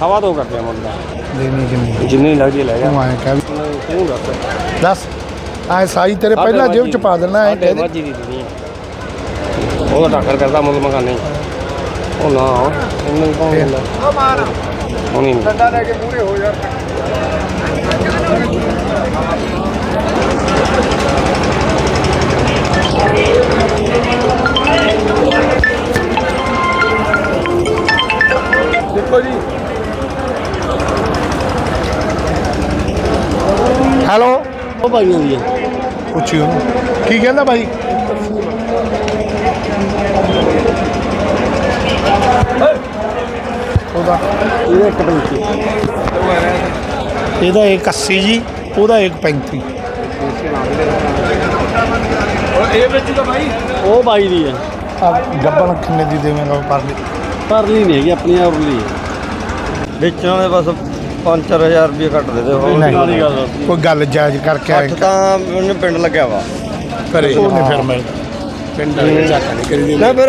ਸਵਾ ਦੋ ਕਰਦੇ ਆ ਮੁੰਡਾ। ਦੇਣੀ ਜਿੰਨੀ ਲੱਗਦੀ ਲੈ ਜਾ। ਤੂੰ ਆਏ ਕਹਿ ਤੂੰ ਦੱਸ? ਦੱਸ। ਆਏ ਸਾਈ ਤੇਰੇ ਪਹਿਲਾਂ ਜੇਬ ਚ ਪਾ ਦੇਣਾ ਐ ਕਹਿ ਦੇ। ਮੱਜੀ ਦੀ ਦੇਣੀ ਉਹਦਾ ਡਾਕਟਰ ਕਰਦਾ ਮੁੱਲ ਮਗਾ ਨਹੀਂ ਉਹ ਨਾ ਇਹਨੂੰ ਕੌਣ ਦਿੰਦਾ? ਉਹ ਮਾਰ ਹੁਣੀ ਨਹੀਂ ਡੰਡਾ ਲੈ ਕੇ ਮੂਹਰੇ ਹੋ ਯਾਰ। ਦੇਖੋ ਜੀ। ਹੈਲੋ। ਉਹ ਭਾਈ ਹੁੰਦੀ ਹੈ। ਪੁੱਛੀ ਉਹਨੂੰ ਕੀ ਕਹਿੰਦਾ ਬਾਈ ਉਹਦਾ ਇਹ ਇੱਕ ਪੰਚੀ ਇਹਦਾ 180 ਜੀ ਉਹਦਾ 135 ਉਹ ਬਾਈ ਦੀ ਹੈ। ਆ ਗੱਬਣ ਕਿੰਨੇ ਦੀ ਦੇਵੇਂਗਾ ਪਰ ਲਈ ਪਰਲੀ ਨਹੀਂ ਹੈਗੀ ਆਪਣੀ ਆਪ ਲਈ ਹੈ। ਵੇਚਣ ਵਾਲੇ ਬਸ 5-4000 ਰੁਪਏ ਘੱਟ ਦੇ ਦਿਓ। ਨਹੀਂ ਕੋਈ ਗੱਲ ਜਾਇਜ਼ ਕਰਕੇ ਆਏ ਅੱਠ ਤਾਂ ਉਹਨੇ ਪਿੰਡ ਲੱਗਿਆ ਵਾ। ਕਰੇ ਉਹਨੇ ਫਿਰ ਮਿਲ ਪਿੰਡ ਵਾਲੇ ਚੱਕ ਨਹੀਂ ਕਰੀ ਨਾ ਫਿਰ